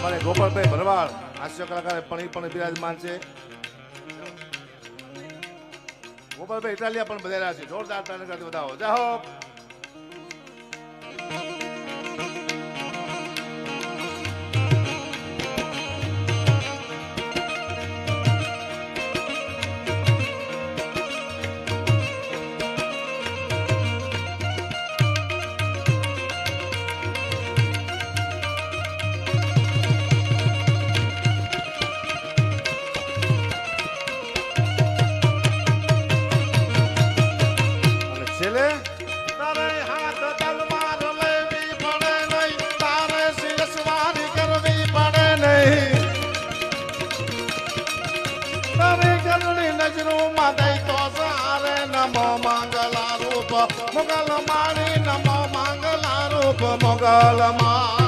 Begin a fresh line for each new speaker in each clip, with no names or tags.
અમારે ગોપાલભાઈ ભરવાડ, હાસ્ય કલાકાર પણ પણ બિરાજમાન છે. ગોપાલભાઈ ઇટાલિયા પણ બધા છે. જોરદાર તાને કરતી બધા જાહો મંગલા માણી નમો મંગલા રૂપ મોગલ માં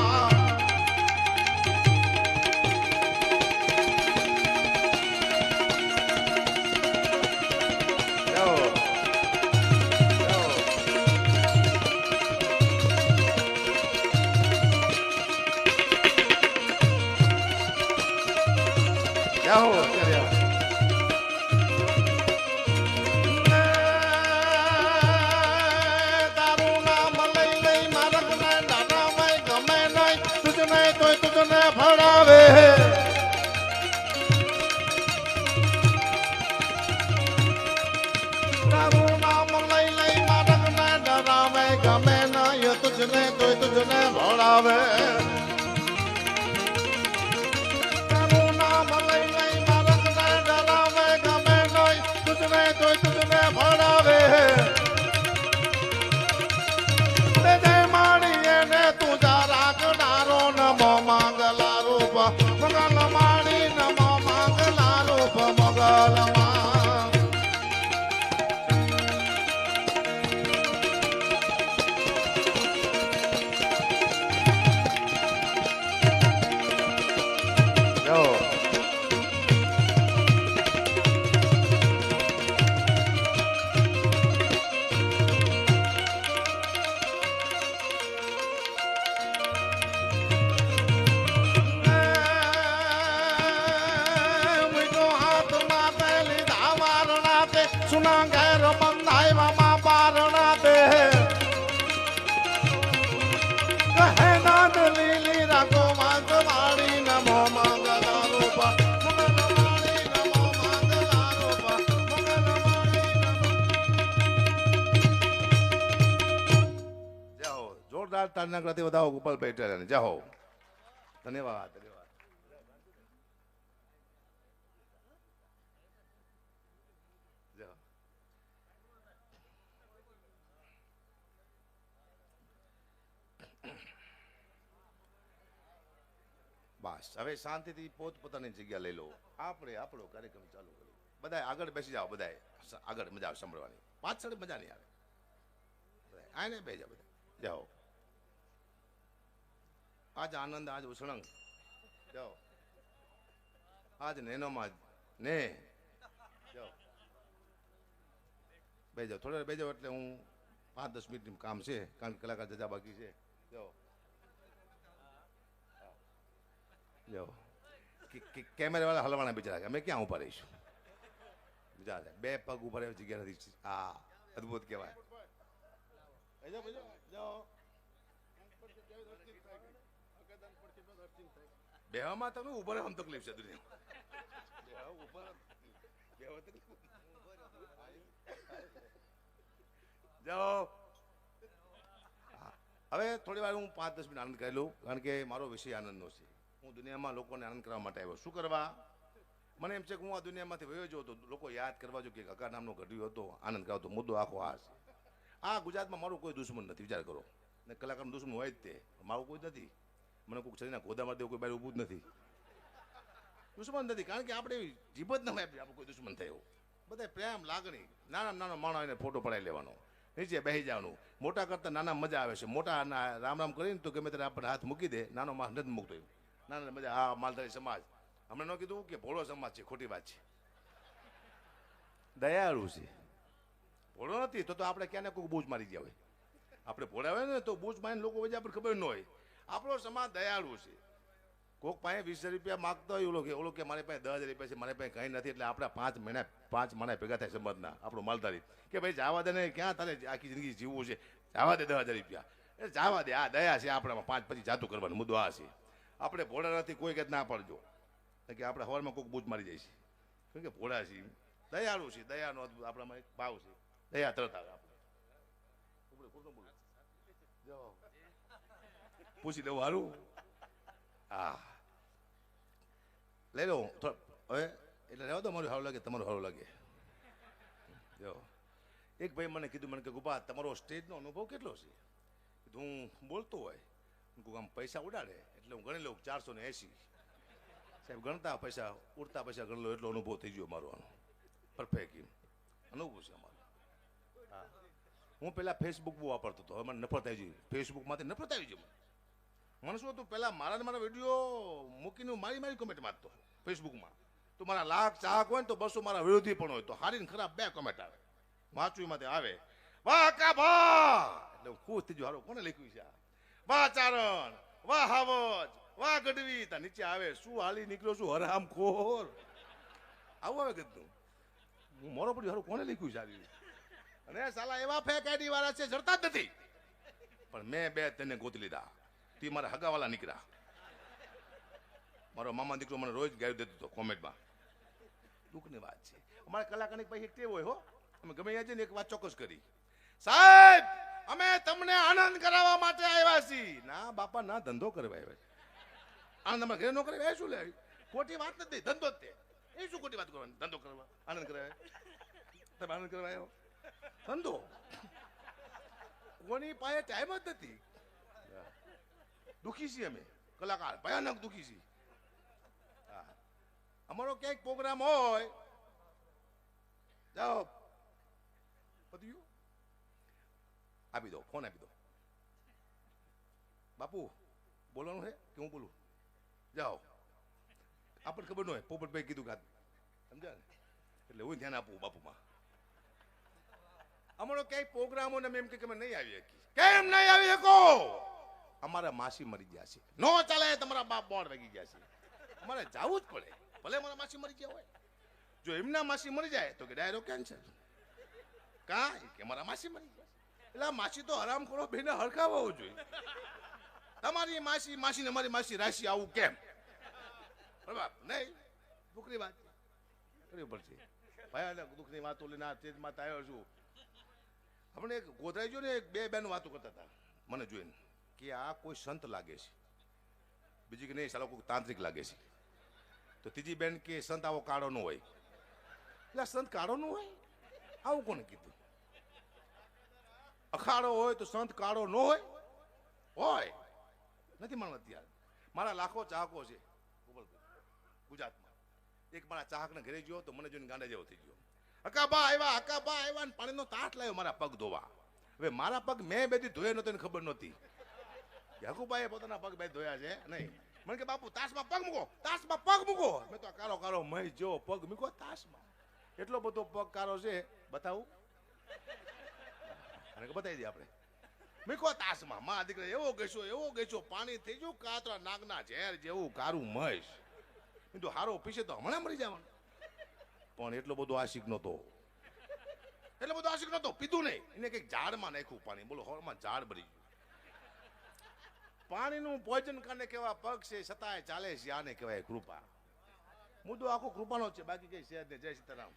જોરદાર તારના કરતી વધાવો, ગોપાલ ટેરાને જાહો ધન્યવાદ ધન્યવાદ. બસ, હવે શાંતિથી પોતપોતાની જગ્યા લઈ લો. આપણે આપણો કાર્યક્રમ ચાલુ કરીએ. બધા આગળ બેસી જાઓ, બધાય. આગળ મજા આવે, સાંભળવાની. પાછળ મજા નહીં આવે. આને બે જાઓ બધા જાઓ. આજ આનંદ આજ ઉછળંગ. જાઓ. આજ નેનોમાં ને. જાઓ. બે જાઓ. થોડા બે જાઓ એટલે હું પાંચ દસ મિનિટનું કામ છે કારણ કે કલાકાર જજા બાકી છે. જાઓ. જાઓ. કેમેરા વાળા હલવાના બિચારા અમે ક્યાં ઊભા રહીશું? બીજા બે પગ ઊભા રહેવા જગ્યા નથી. આ અદભુત કહેવાય. બેજો, જાઓ. બેહવામાં તમે ઊભા રહેવામાં તકલીફ છે દુનિયા. જાઓ. હવે થોડી વાર હું પાંચ દસ મિનિટ આનંદ કરી કારણ કે મારો વિષય આનંદનો છે. હું દુનિયામાં લોકોને આનંદ કરવા માટે આવ્યો. શું કરવા? મને એમ છે કે હું આ દુનિયામાંથી વયો જો તો લોકો યાદ કરવા જો કે કાકા નામનો ઘડ્યો હતો, આનંદ કરાવતો મુદ્દો આખો આ છે. આ ગુજરાતમાં મારું કોઈ દુશ્મન નથી, વિચાર કરો. ને કલાકારનું દુશ્મન હોય જ તે મારું કોઈ નથી. મને કોઈ શરીરના ગોદામાં દેવું કોઈ બહાર ઊભું જ નથી. દુશ્મન નથી, કારણ કે આપણે જીભ જ ન આપણે કોઈ દુશ્મન થયો બધા પ્રેમ, લાગણી, નાના નાનો માણસ એને ફોટો પડાવી લેવાનો. નીચે બેસી જવાનું. મોટા કરતાં નાના મજા આવે છે. મોટા રામ રામ કરીને તો ગમે ત્યારે આપણે હાથ મૂકી દે, નાનો માણસ નથી મૂકતો એમ નાના મજા, હા, માલધારી સમાજ. હમણાં ન કીધું કે ભોળો સમાજ છે, ખોટી વાત છે. દયાળુ છે. ભોળો નથી, તો તો આપણે ક્યાં ને કોઈ બૂજ મારી ગયા હોય? આપણે ભોળાવે ને તો બૂજ મારીને લોકો વચ્ચે આપણે ખબર ન હોય. આપણો સમાજ દયાળુ છે. કોક પાસે વીસ રૂપિયા માગતો હોય ઓલો કે ઓલો કે મારી પાસે દસ હજાર રૂપિયા છે મારી પાસે કંઈ નથી એટલે આપણે પાંચ મહિના પાંચ મહિના ભેગા થાય સંબંધના આપણું માલધારી. કે ભાઈ જવા દે ને ક્યાં તારે આખી જિંદગી જીવવું છે? જાવા દે દસ હજાર રૂપિયા. એ જાવા દે આ દયા છે આપણામાં પાંચ પછી જાતું કરવાનું મુદ્દો આ છે. આપણે ભોળા નથી કોઈ કે ના પડજો કે આપણે હવારમાં કોઈક બૂજ મારી જાય છે. કારણ કે ભોળા છીએ દયાળુ છે દયાનો આપણામાં એક ભાવ છે. દયા તરત આવે આપણે. બોલો, બોલો. પૂછી દઉં હારું હા લઈ લો થોડ- હવે એટલે રહેવા દો, મારું સારું લાગે, તમારું સારું લાગે. જો. એક ભાઈ મને કીધું, મને કે, ગુપા, તમારો સ્ટેજનો અનુભવ કેટલો છે? કીધું બોલતો હોય. હું આમ પૈસા ઉડાડે, એટલે હું ગણી લઉં ચારસો ને એંસી સાહેબ, ગણતા પૈસા, ઉડતા પૈસા ગણી લો એટલો અનુભવ થઈ ગયો મારો આનો. પરફેક્ટ એમ. અનુભવ છે અમારો. હા. હું પહેલાં ફેસબુક વાપરતો હતો, હવે મને નફરત આવી ગઈ. ફેસબુકમાંથી નફરત આવી ગઈ મને તું પહેલાં મારા મારા વીડિયો મૂકીને મારી મારી કોમેન્ટ મારતો ફેસબુકમાં તો મારા લાખ ચાહક હોય ને તો બસો મારા વિરોધી પણ હોય. તો હારી ને ખરાબ બે કોમેન્ટ આવે. વાંચવી એમાંથી આવે. વાહ, કા ભા એટલે હું ખુશ થઈ હારો કોને લખ્યું છે વાહ, ચારણ! વાહ, હાવજ! વાહ, ગઢવી! તા નીચે આવે. શું હાલી નીકળ્યો છું? હરામ ખોર આવું આવે કીધું હું મોરો પડ્યું. હારું કોને લખ્યું છે આવી અને સાલા એવા ફેક આઈડી વાળા છે, જડતા જ નથી. પણ મેં બે તેને ગોતી લીધા. તે મારા હગાવાલા નીકળ્યા. મારો મામા દીકરો મને રોજ ગાયું દેતો હતો કોમેન્ટમાં. દુઃખની વાત છે. અમારા કલાકારની પાસે ટેવ હોય હો. અમે ગમે ત્યાં જઈને એક વાત ચોક્કસ કરી. સાહેબ, અમે તમને આનંદ કરાવવા માટે આવ્યા છીએ. ના, બાપા, ના, ધંધો કરવા આવ્યા છે. આનંદ અમારા ઘરે નો કરે શું લે? ખોટી વાત નથી, ધંધો જ તે. એ શું ખોટી વાત કરવાની? ધંધો કરવા. આનંદ કરાવે તમે આનંદ કરવા આવ્યો ધંધો? કોની પાસે ટાઈમ જ નથી. દુખી છીએ અમે. કલાકાર, ભયાનક દુખી છીએ. અમારો ક્યાંક પ્રોગ્રામ હોય, જાઓ. પત્યું આપી દો, ફોન આપી દો. બાપુ, બોલવાનું છે કે હું બોલું? જાઓ. આપણને ખબર ન હોય પોપટભાઈ કીધું કાદ સમજ્યા ને? એટલે હું ધ્યાન આપું બાપુમાં. અમારો ક્યાંય પ્રોગ્રામો ને એમ કે અમે નહીં આવી શકીએ કેમ નહીં આવી શકો અમારા માસી મરી ગયા છે. નો ચાલે, તમારા બાપ બોર વાગી ગયા છે. અમારે જવું જ પડે. ભલે મારા માસી મરી ગયા હોય. જો એમના માસી મરી જાય, તો કે ડાયરો કેન્સર. કા કે મારા માસી મરી ગયા એટલે આ માસી તો હરામ કરો બેને હરખાવો હોવો જોઈએ. તમારી માસી માસી ને મારી માસી રાશિ આવું કેમ? બરાબર નહીં. દુઃખની વાત કરવી પડશે. ભયાનક દુઃખની વાતો લઈને આ તેજમાં આવ્યો છું. આપણે એક ગોધરાઈ જો ને એક બે બેન વાતો કરતા હતા. મને જોઈને. કે આ કોઈ સંત લાગે છે. બીજી કે નહીં, સાલા કોઈ તાંત્રિક લાગે છે. તો ત્રીજી બેન કે સંત આવો કાળો ન હોય. એટલે સંત કાળો ન હોય? આવું કોને કીધું? અખાડો હોય તો સંત કાળો ન હોય? હોય. નથી માનવા અત્યારે મારા લાખો ચાહકો છે. ગુજરાતમાં. એક મારા ચાહકને ઘરે ગયો તો મને જોઈને ગાંડા જેવો થઈ ગયો. હકાબા આવ્યા હકાબા આવ્યા ને પાણીનો તાટ લાવ્યો મારા પગ ધોવા. હવે મારા પગ મેં બેથી ધોયા નહોતો ખબર નહોતી. કે હકુબાઈએ પોતાના પગ બે ધોયા છે, નહીં. મને કે, બાપુ, તાસમાં પગ મૂકો, તાસમાં પગ મૂકો. મેં તો કારો કારો મય જો પગ મૂકો તાસમાં. એટલો બધો પગ કારો છે, બતાવું? અને બતાવી દઈએ આપણે. મીકો તાસમાં. મા દીકરા, એવો ગેસો એવો ગેસો પાણી થઈ ગયું, કાતરા નાગના ઝેર જેવું કારું મહેશ. મેં તો હારો પીશે તો હમણાં મરી જવાનું. પણ એટલો બધો આશિક નહોતો. એટલો બધો આશિક નહોતો, પીધું નહીં. એને કંઈક ઝાડમાં નાખ્યું પાણી. બોલો, હોળમાં ઝાડ ભરી ગયું. પાણીનું ભોજન કાને કેવા પગ છે, છતાંય ચાલે છે, આને કહેવાય કૃપા. મુદ્દો આખો કૃપાનો છે, બાકી કઈ છે જય સીતારામ.